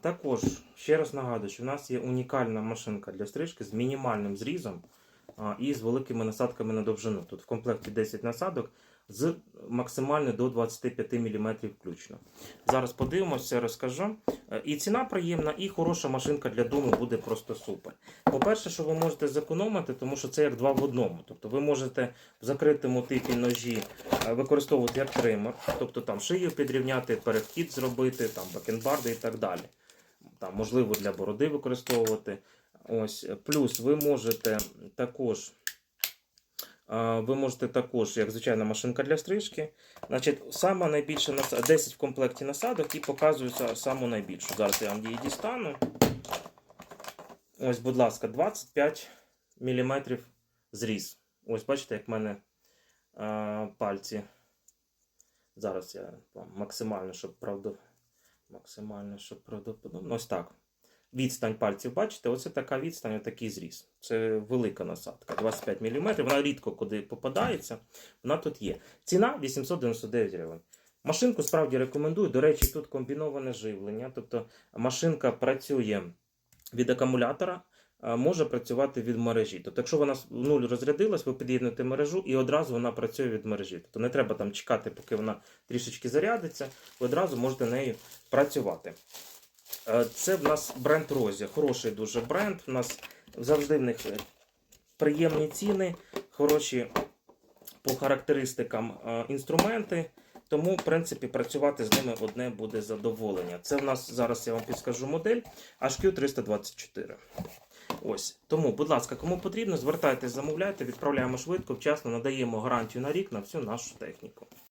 Також ще раз нагадую, що в нас є унікальна машинка для стрижки з мінімальним зрізом і з великими насадками на довжину. Тут в комплекті 10 насадок з максимально до 25 мм включно. Зараз подивимося, розкажу. Е, І ціна приємна, і хороша машинка для дому буде просто супер. По-перше, що ви можете зекономити, тому що це як два в одному. Тобто ви можете в закритому типі ножі е, використовувати як тример, тобто там шию підрівняти, перехід зробити, там бакенбарди і так далі. Там, можливо, для бороди використовувати. Ось. Плюс ви можете також. Ви можете також, як звичайна машинка для стрижки. Значить, сама найбільша нас- 10 в комплекті насадок і показую саму найбільшу. Зараз я вам її дістану. Ось, будь ласка, 25 мм зріз. Ось, бачите, як в мене е, пальці. Зараз я вам максимально, щоб правда. Максимально, щоб правдоподобно. Ось так. Відстань пальців, бачите, оце така відстань, отакий зріз. Це велика насадка, 25 мм. Вона рідко куди попадається. Вона тут є. Ціна 899 гривень. Машинку справді рекомендую. До речі, тут комбіноване живлення. Тобто машинка працює від акумулятора, може працювати від мережі. Тобто, якщо вона в нуль розрядилась, ви під'єднуєте мережу і одразу вона працює від мережі. Тобто не треба там чекати, поки вона трішечки зарядиться, ви одразу можете нею працювати. Е, Це в нас бренд Розі. Хороший дуже бренд. У нас завжди в них е, приємні ціни, хороші по характеристикам е, інструменти. Тому, в принципі, працювати з ними одне буде задоволення. Це в нас зараз я вам підскажу модель HQ324. Ось. Тому, будь ласка, кому потрібно, звертайтесь, замовляйте, відправляємо швидко, вчасно надаємо гарантію на рік на всю нашу техніку.